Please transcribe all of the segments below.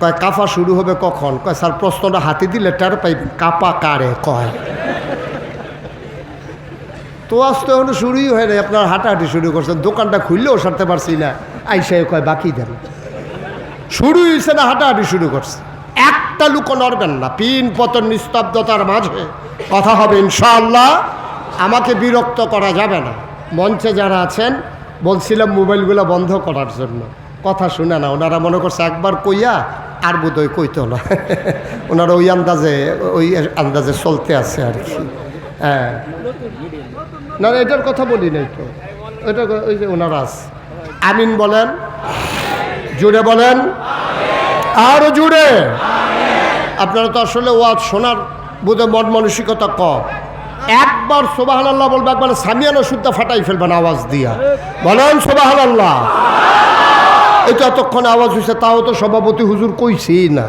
কয়, কাফা শুরু হবে কখন? কয়, স্যার, প্রশ্নটা হাতে দিলে টের পাইবেন কাপা কারে? কয়। তো আজ তো এখনও শুরুই হয় না আপনার হাঁটাহাঁটি শুরু করছেন, দোকানটা খুললেও সারতে পারছি না। আইসা কয়, বাকি দেন। শুরু হয়েছে না, হাঁটাহাঁটি শুরু করছে। একটা লুকো নড়বেন না, পিন পতন নিস্তব্ধতার মাঝে কথা হবে, ইনশাআল্লাহ, আমাকে বিরক্ত করা যাবে না। মঞ্চে যারা আছেন, বলছিলাম মোবাইলগুলো বন্ধ করার জন্য। কথা শুনে না, ওনারা মনে করছে একবার কইয়া আর বোধহয় কইতো না ওনারা ওই আন্দাজে ওই আন্দাজে চলতে আছে আর কি। হ্যাঁ। না এটার কথা বলি নাই তো। এটা ওই যে ওনারা আছে। আমিন বলেন, জুড়ে বলেন আরও জুড়ে। আপনারা তো আসলে ওয়াজ শোনার বোধে মন মানসিকতা কম। একবার সোবাহান আল্লাহ বলবে, একবার সামিয়ানা শুদ্ধ ফাটাই ফেলবেন আওয়াজ দিয়া। বলেন সোবাহান আল্লাহ এটা এতক্ষণ আওয়াজ হয়েছে তাও তো সভাপতি হুজুর কইছি না।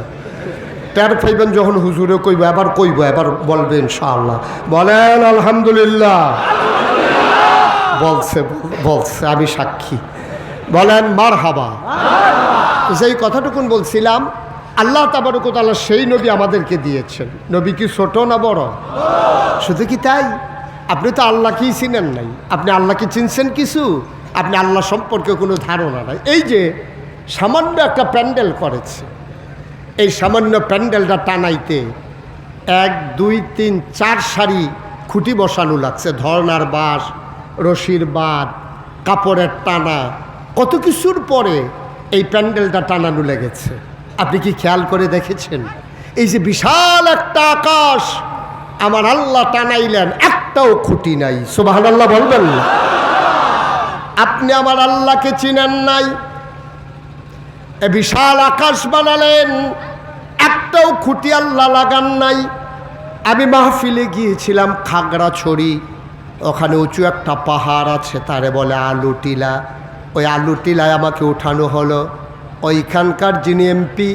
টের পাইবেন যখন হুজুরে কইব, এবার কইব, এবার বলবে ইনশাআল্লাহ। বলেন, আলহামদুলিল্লাহ। বলছে বলছে, আমি সাক্ষী। বলেন মার হাবা সেই কথাটুকুন বলছিলাম, আল্লাহ তাবারকতাল্লাহ সেই নবী আমাদেরকে দিয়েছেন। নবী কি ছোট না বড়? শুধু কি তাই? আপনি তো আল্লাহকেই চিনেন নাই। আপনি আল্লাহকে চিনছেন কিছু? আপনি আল্লাহ সম্পর্কে কোনো ধারণা নাই। এই যে সামান্য একটা প্যান্ডেল করেছে, এই সামান্য প্যান্ডেলটা টানাইতে এক, দুই, তিন, চার সারি খুঁটি বসানো লাগছে, ধর্নার বাঁশ, রশির বাদ কাপড়ের টানা, কত কিছুর পরে এই প্যান্ডেলটা টানানো লেগেছে। আপনি কি খেয়াল করে দেখেছেন? এই যে বিশাল একটা আকাশ, আমার আল্লাহ টানাইলেন, একটাও খুঁটি নাই। সুবাহ আল্লাহ বলবেন না। আপনি আমার আল্লাহকে চিনেন নাই। এ বিশাল আকাশ বানালেন, একটাও খুঁটি আল্লাহ লাগান নাই। আমি মাহফিলে গিয়েছিলাম খাগড়াছড়ি, ওখানে উঁচু একটা পাহাড় আছে, তারে বলে আলু টিলা ওই আলু টিলায় আমাকে উঠানো হলো। ওইখানকার যিনি এমপি,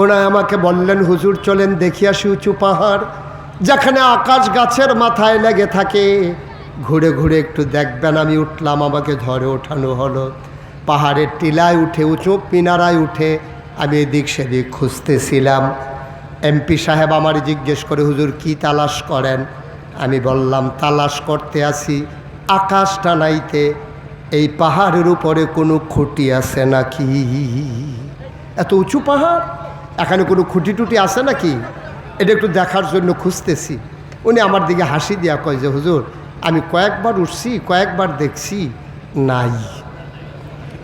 ওনায় আমাকে বললেন, হুজুর, চলেন দেখি আসি উঁচু পাহাড়, যেখানে আকাশ গাছের মাথায় লেগে থাকে। ঘুরে ঘুরে একটু দেখবেন, আমি উঠলাম, আমাকে ধরে ওঠানো হলো। পাহাড়ের টিলায় উঠে, উঁচু পিনারায় উঠে আমি এদিক সেদিক খুঁজতেছিলাম। এমপি সাহেব আমার জিজ্ঞেস করে, হুজুর, কি তালাশ করেন? আমি বললাম, তালাশ করতে আসি আকাশটা নাইতে, এই পাহাড়ের উপরে কোনো খুঁটি আছে নাকি? এত উঁচু পাহাড়? এখানে কোনো খুঁটি টুটি আছে নাকি? এটা একটু দেখার জন্য খুঁজতেছি। উনি আমার দিকে হাসি দিয়া কয় যে, হুজুর আমি কয়েকবার উঠছি, কয়েকবার দেখছি নাই।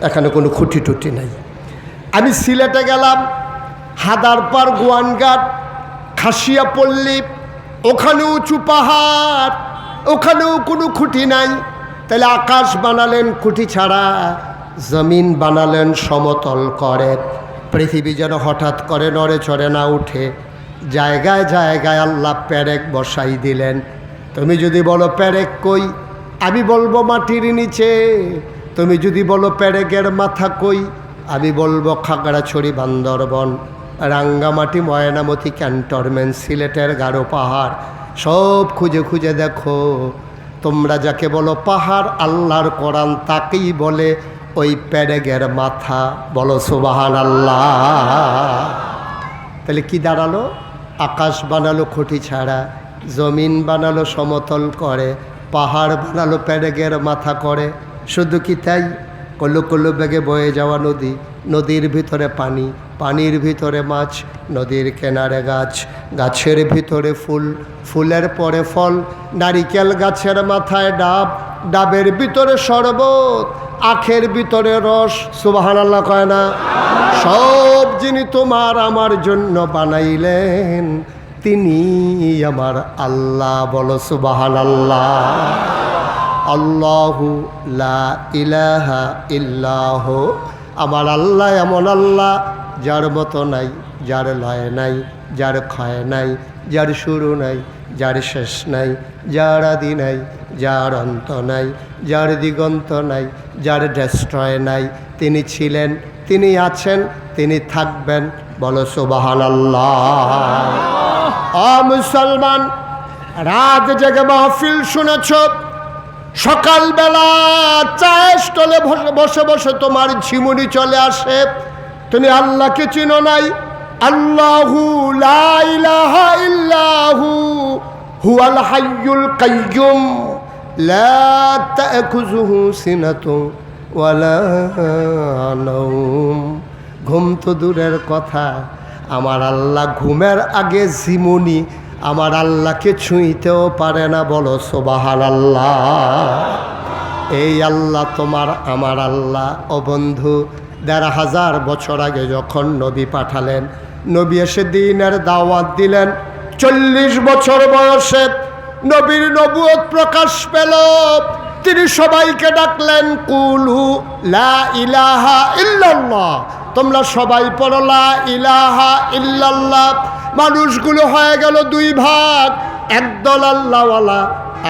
এখানে কোনো খুঁটি টুটি নাই। আমি সিলেটে গেলাম, হাদারপার, গোয়ানঘাট খাসিয়া পল্লী ওখানে উঁচু পাহাড়, ওখানেও কোনো খুঁটি নাই। তাহলে আকাশ বানালেন খুঁটি ছাড়া, জমিন বানালেন সমতল করে। পৃথিবী যেন হঠাৎ করে নড়ে চড়ে না উঠে। জায়গায় জায়গায় আল্লাহ প্যারেক বসাই দিলেন। তুমি যদি বলো প্যারেক কই, আমি বলব মাটির নিচে। তুমি যদি বলো প্যারেকের মাথা কই, আমি বলব খাগড়াছড়ি বান্দরবন। রাঙ্গামাটি ময়নামতি, ক্যান্টনমেন্ট, সিলেটের গাঢ় পাহাড়, সব খুঁজে খুঁজে দেখো। তোমরা যাকে বলো পাহাড়, আল্লাহর কোরআন তাকেই বলে ওই প্যারেগের মাথা। বলো সুবাহান আল্লাহ তাহলে কি দাঁড়াল? আকাশ বানালো খুঁটি ছাড়া। জমিন বানালো সমতল করে, পাহাড় বানালো প্যারেগের মাথা করে। শুধু কি তাই? কল্লো কল্লো বেগে বয়ে যাওয়া নদী, নদীর ভিতরে পানি, পানির ভিতরে মাছ, নদীর কেনারে গাছ, গাছের ভিতরে ফুল, ফুলের পরে ফল, নারিকেল গাছের মাথায় ডাব, ডাবের ভিতরে শরবত, আখের ভিতরে রস সুবাহান আল্লাহ কয় না? সব যিনি তোমার আমার জন্য বানাইলেন তিনি আমার আল্লাহ, বলো সুবাহান আল্লাহ আল্লাহু লা ইলাহা ইল্লাহ। আমার আল্লাহ এমন আল্লাহ, যার মতো নাই, যার লয় নাই, যার ক্ষয় নাই, যার শুরু নাই, যার শেষ নাই, যার আদি নাই, যার অন্ত নাই, যার দিগন্ত নাই, যার ডেস্ট্রয় নাই। তিনি ছিলেন, তিনি আছেন, তিনি থাকবেন, বলো সুবাহান আল্লাহ অ মুসলমান, রাত জেগে মাহফিল শুনেছ? সকালবেলা চায়ের স্টলে বসে বসে তোমার ঝিমুনি চলে আসে। তুমি আল্লাহকে চিনো নাই? আল্লাহু লা ইলাহা ইল্লাহু, হুয়াল হাইয়ুল কাইয়ুম, লা তাখুযুহু সিনাতুন ওয়ালা নাওম। ঘুম তো দূরের কথা। আমার আল্লাহ ঘুমের আগে জিমুনি আমার আল্লাহকে ছুঁইতেও পারে না, বলো সোবাহান আল্লাহ এই আল্লাহ তোমার, আমার আল্লাহ। ও বন্ধু, দেড় হাজার বছর আগে যখন নবী পাঠালেন, নবী এসে দিনের দাওয়াত দিলেন, চল্লিশ বছর বয়সে নবীর নবুয়ত প্রকাশ পেল। তিনি সবাইকে ডাকলেন, কুলু লা ইলাহা ইল্লাল্লাহ। তোমরা সবাই পড়ো, লা ইলাহা ইল্লাল্লাহ। মানুষগুলো হয়ে গেল দুই ভাগ। একদল আল্লাহওয়ালা,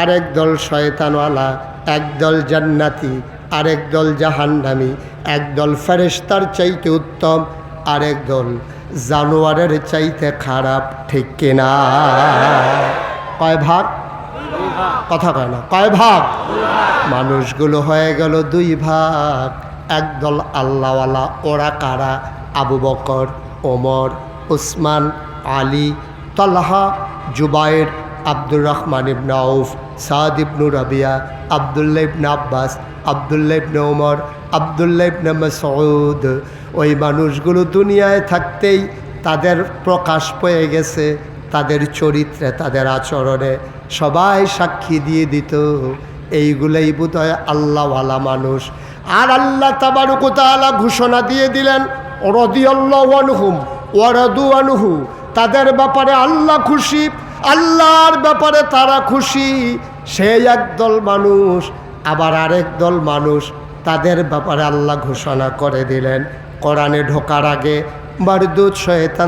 আরেক দল শয়তানওয়ালা। একদল জান্নাতি, আরেক দল জাহান্নামি। একদল ফেরেস্তার চাইতে উত্তম, আরেক দল জানোয়ারের চাইতে খারাপ, ঠিক কিনা কয় ভাগ? কথা কয় না। কয় ভাগ? মানুষগুলো হয়ে গেল দুই ভাগ। একদল আল্লাহওয়ালা, ওরা কারা? আবু বকর, ওমর, উসমান, আলী, তলহা জুবায়ের আব্দুর রহমান ইবনে আউফ, সাদ ইবনু রাবিয়া আবদুল্লা ইবনে আব্বাস আবদুল্লা ইবনে ওমর আবদুল্লা ইবনে মসউদ। ওই মানুষগুলো দুনিয়ায় থাকতেই তাদের প্রকাশ পেয়ে গেছে, তাদের চরিত্রে, তাদের আচরণে। সবাই সাক্ষী দিয়ে দিত, এইগুলোই বোধ হয় আল্লাহওয়ালা মানুষ। আর আল্লাহ তাবারুকুতালা ঘোষণা দিয়ে দিলেন রদিয়াল্লাহুম ওয়ারাদু আনহু। তাদের ব্যাপারে আল্লাহ খুশি, আল্লাহর ব্যাপারে তারা খুশি। সেই একদল মানুষ, আবার আরেক দল মানুষ তাদের ব্যাপারে আল্লাহ ঘোষণা করে দিলেন। কোরআনে ঢোকার আগে মারদুদ শয়তান